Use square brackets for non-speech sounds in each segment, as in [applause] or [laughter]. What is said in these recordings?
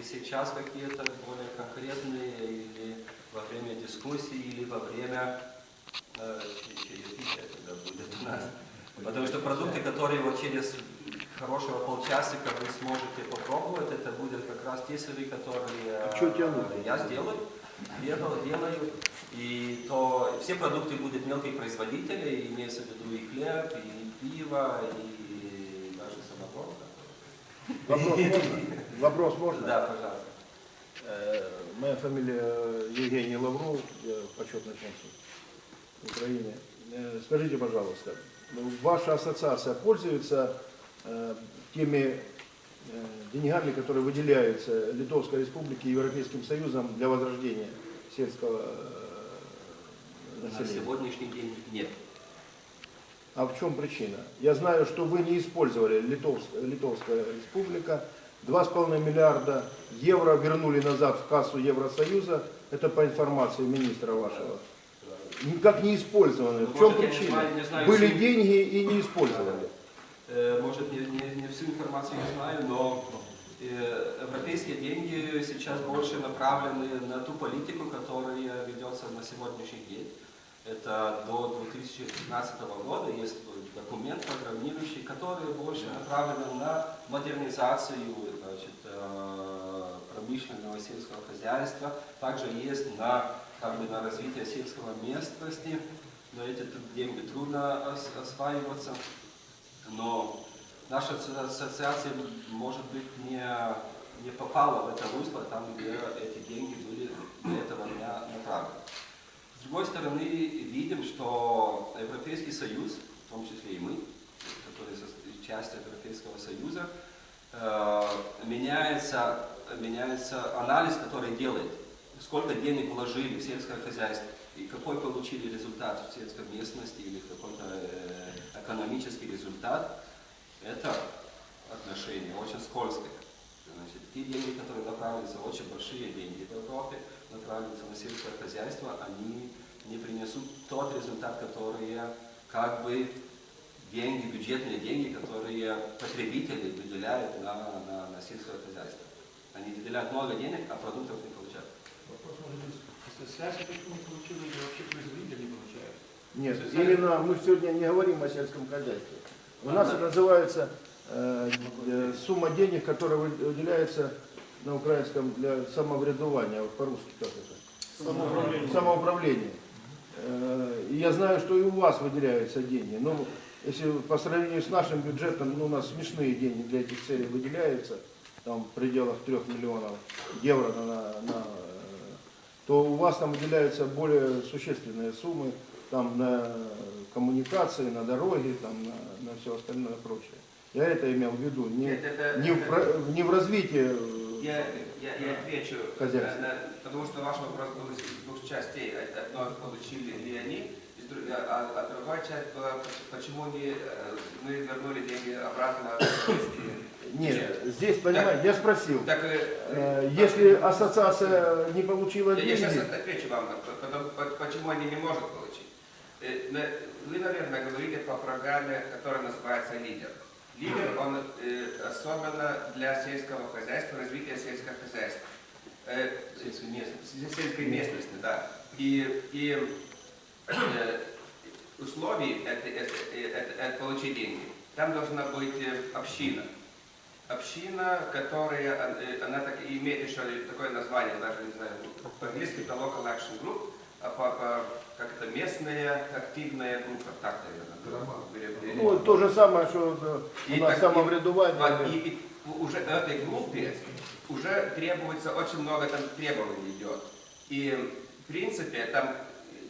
Или сейчас какие-то более конкретные, или во время дискуссии, или во время э, чаепития, когда будет у нас. Потому что продукты, которые вот через хорошего полчасика вы сможете попробовать, это будет как раз те сыры, которые А э, я сделаю, делал, делаю. И то все продукты будут мелких производителей, имеется в виду и хлеб, и пиво, и даже самогон. Вопрос можно? [laughs] Вопрос можно? Да, пожалуйста. Э, Моя фамилия Евгений Лавров, я почетный консул в Украине. Э, Скажите, пожалуйста, ну, ваша ассоциация пользуется э, теми деньгами, которые выделяются Литовской Республике и Европейским Союзом для возрождения сельского э, На населения? сегодняшний день нет. А в чем причина? Я знаю, что вы не использовали Литовск- Литовская республика. 2,5 миллиарда евро вернули назад в кассу Евросоюза. Это по информации министра вашего. Никак не использованы. В чем причина? Были деньги и не использовали. Э, Может, не, не- не всю информацию не знаю, но э, европейские деньги сейчас больше направлены на ту политику, которая ведется на сегодняшний день. Это до 2015 года есть документ программирующий, который больше направлен на модернизацию промышленного сельского хозяйства. Также есть на, как бы, на развитие сельского местности, но эти деньги трудно ос- осваиваться. Но наша ассоциация, может быть, не, не попала в это русло, там, где эти деньги были для этого направлены. С другой стороны, видим, что Европейский Союз, в том числе и мы, которые часть Европейского Союза, э, меняется, меняется анализ, который делает, сколько денег вложили в сельское хозяйство и какой получили результат в сельской местности или какой-то э, экономический результат, это отношение очень скользкое. Значит, те деньги, которые направлены, очень большие деньги в Европе, направлены на сельское хозяйство, они не принесут тот результат, который как бы деньги, бюджетные деньги, которые потребители выделяют на, на, на сельское хозяйство. Они выделяют много денег, а продуктов не получают. Вопрос может быть, ассоциация почему не получила или вообще производитель не получает? Нет, именно мы сегодня не говорим о сельском хозяйстве. У нас это называется э, э, сумма денег, которая вы- выделяется на украинском для самовредования. Вот по-русски как это? Самоуправление. Самоуправление. Э, И я знаю, что и у вас выделяются деньги. Но если по сравнению с нашим бюджетом, ну, у нас смешные деньги для этих целей выделяются, там в пределах 3 миллионов евро на, на- э, то у вас там выделяются более существенные суммы там на коммуникации, на дороги, там, на, на все остальное прочее. Я это имел в виду, не, Нет, это- не, в, это- про- не в развитии. э, Я, я, я отвечу, Хозяйство. на- на- потому что ваш вопрос был из двух частей. Одно, получили ли они, дру- а, а другая часть была, почему не, э, мы вернули деньги обратно в [coughs] Нет, здесь, понимаете, я спросил, Так, э, э, если ассоциация не получила я, я сейчас деньги, отвечу вам, по- потом, по- почему они не могут получить. Э, на- Вы, наверное, говорили по программе, которая называется «Лидер». Лидер, он э, особенно для сельского хозяйства, развития сельского хозяйства. Э, Сельской местности. сельской местности, да. И, и э, условий это, это, это- это получить деньги, там должна быть э, община. Община, которая, э, она так и имеет еще такое название, даже не знаю, по-английски это Local Action Group, а по, по- как это местная активная группа, так, наверное. ну, то же самое, что э, у И нас так- и- самовредование. И, и уже в этой группе уже требуется очень много там требований идет. И в принципе там,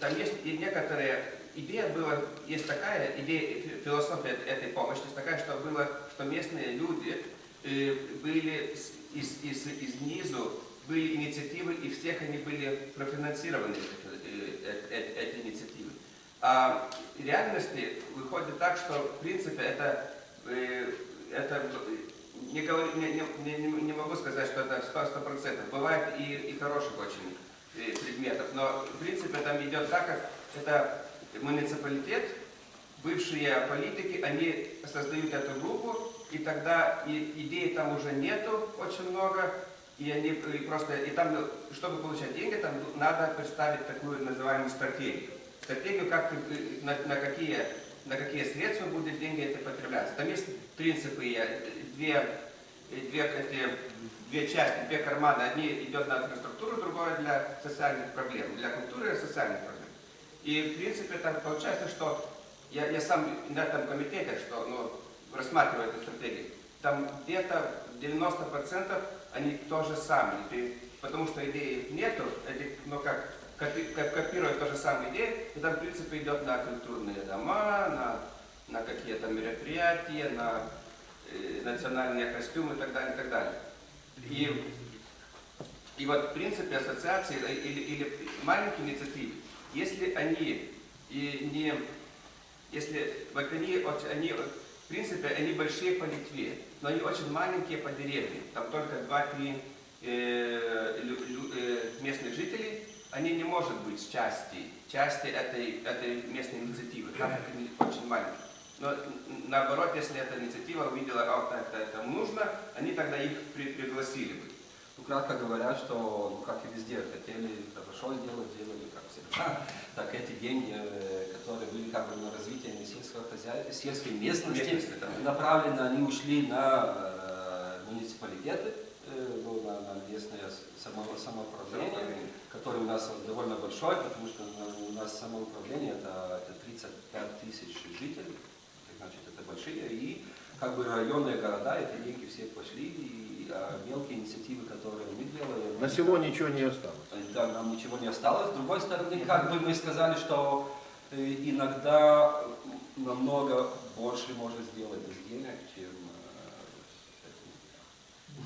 там есть и некоторые идея была, есть такая идея, фи- философия этой помощи, есть такая, что было, что местные люди были с- из, из, из низу, были инициативы, и всех они были профинансированы, эти, э, э, э, эти инициативы. А в реальности выходит так, что в принципе это, э, это не, говорю- не, не, не- не могу сказать, что это 100%. Бывает и, и хороших очень э, предметов, но в принципе там идет так, как это муниципалитет, бывшие политики, они создают эту группу, и тогда и, идей там уже нету очень много, И они и просто, и там, чтобы получать деньги, там надо представить такую называемую стратегию. Стратегию, как, на, на какие, на какие средства будут деньги эти потребляться. Там есть принципы, две, две, эти, две части, две кармана. Одни идет на инфраструктуру, другое для социальных проблем, для культуры и социальных проблем. И в принципе так получается, что я, я сам на этом комитете, что ну, рассматриваю эту стратегию, там где-то 90% они то же самое. Ты- потому что идей нету, эти, ну как, копи- ко- копируют то же самое идеи, и там в принципе идет на культурные дома, на, на какие-то мероприятия, на э, национальные костюмы и так далее, и так далее. И, и вот в принципе ассоциации или, или маленькие инициативы, если они и не, если вот они, вот они, в принципе, они большие по Литве, но они очень маленькие по деревне. Там только 2-3 э, лю- лю- э, местных жителей, они не могут быть части, части этой, этой местной инициативы. Там они очень маленькие. Но наоборот, если эта инициатива увидела, а вот это, это нужно, они тогда их при- пригласили бы. Ну, кратко говоря, что, ну, как и везде, хотели хорошо сделать, сделали как всегда. [laughs] Так эти деньги, э, которые были как бы на развитие сельского хозяйства, сельской местности, Местности, да. направлены, они ушли на э, муниципалитеты, э, ну, на, на местное само- самоуправление, которое у нас довольно большое, потому что у нас самоуправление это, это 35 тысяч жителей, значит это большие, и как бы районные города, эти деньги все пошли, и а, мелкие инициативы, которые мы делаем, На село ничего не осталось. да, нам ничего не осталось. С другой стороны, как бы мы сказали, что э, иногда намного больше можно сделать без денег, чем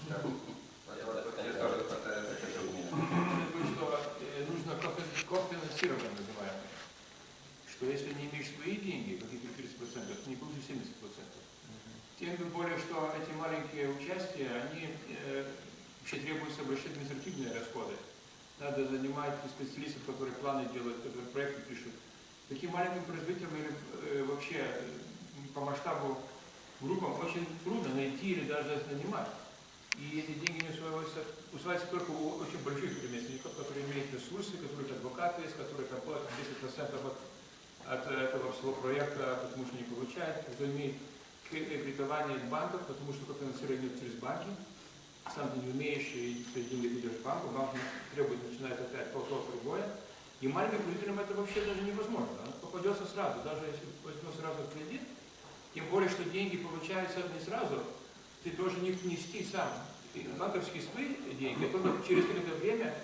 э, нужно кофинансирование называемое. Что если не имеешь свои деньги, какие-то 30%, то не получишь 70%. Тем более, что эти маленькие участия, они э, вообще требуются большие административные расходы. Надо занимать специалистов, которые планы делают, которые проекты пишут. Таким маленьким производителям или э, вообще по масштабу группам очень трудно найти или даже нанимать. И эти деньги не усваиваются, усваиваются только у очень больших ремесленников, которые имеют ресурсы, которые адвокаты есть, которые там платят 10% от, от этого всего проекта, потому что не получают, кто имеет кредитование банков, потому что кофинансирование идет через банки. Сам ты не умеешь, и свои деньги ты идешь в банк, банк требует, начинает опять то, то, другое. И маленьким производителям это вообще даже невозможно. Он попадется сразу, даже если возьмет сразу кредит, тем более, что деньги получаются не сразу, ты должен их внести сам. И банковские свои деньги, только через какое-то время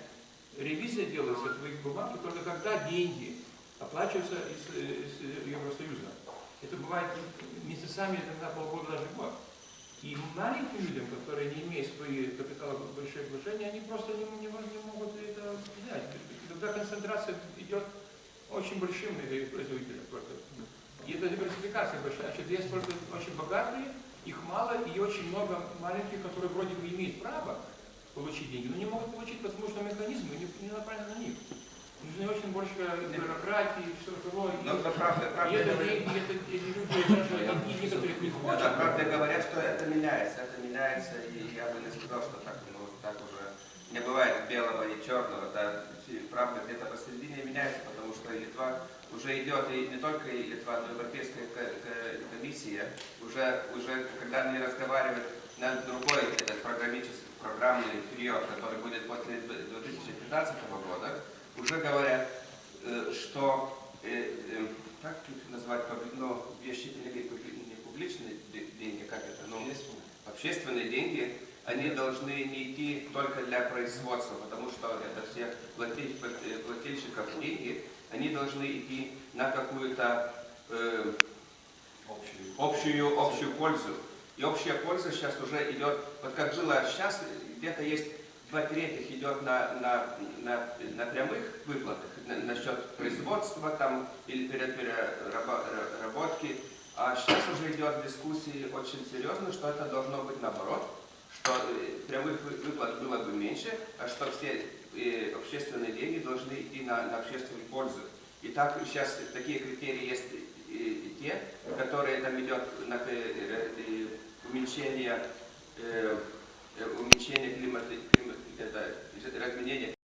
ревизия делается твоих бумаг, и только когда деньги оплачиваются из, из Евросоюза. Это бывает месяцами, иногда полгода, даже год. И маленьким людям, которые не имеют свои капиталы большие вложения, они просто не, не, не могут это взять. Тогда концентрация идет очень большим производителям. только. И это диверсификация большая. Значит, есть только очень богатые, их мало, и очень много маленьких, которые вроде бы имеют право получить деньги, но не могут получить, потому что механизмы не, не направлены на них. Нужны очень больше бюрократии, все такое. Но это правда, И правда это деньги, это люди, и некоторых не Да, хотят. правда говорят, что это меняется, это меняется, и я бы не сказал, что так, ну, так уже не бывает белого и черного, да, правда где-то посередине меняется, потому что Литва уже идет, и не только и Литва, но и Европейская ко- ко- комиссия, уже, уже когда они разговаривают на другой этот программический, программный период, который будет после 2015 года, уже говорят, э, что, э, э, как их назвать, публи- ну, вещи не публи- не публичные де- деньги, как это, ну, общественные деньги, они должны не идти только для производства, потому что это все платель- плательщиков деньги, они должны идти на какую-то э, Общую. общую, общую пользу. И общая польза сейчас уже идет, вот как было сейчас, где-то есть два третьих идет на, на, на, на прямых выплатах, на, на счет производства там, или пере- переработки, а сейчас уже идет дискуссии очень серьезно, что это должно быть наоборот, что э, прямых вы- выплат было бы меньше, а что все э, общественные деньги должны идти на, на общественную пользу. И так сейчас такие критерии есть и, и те, которые там идет на э, э, э, уменьшение, э, э, это, это изменение.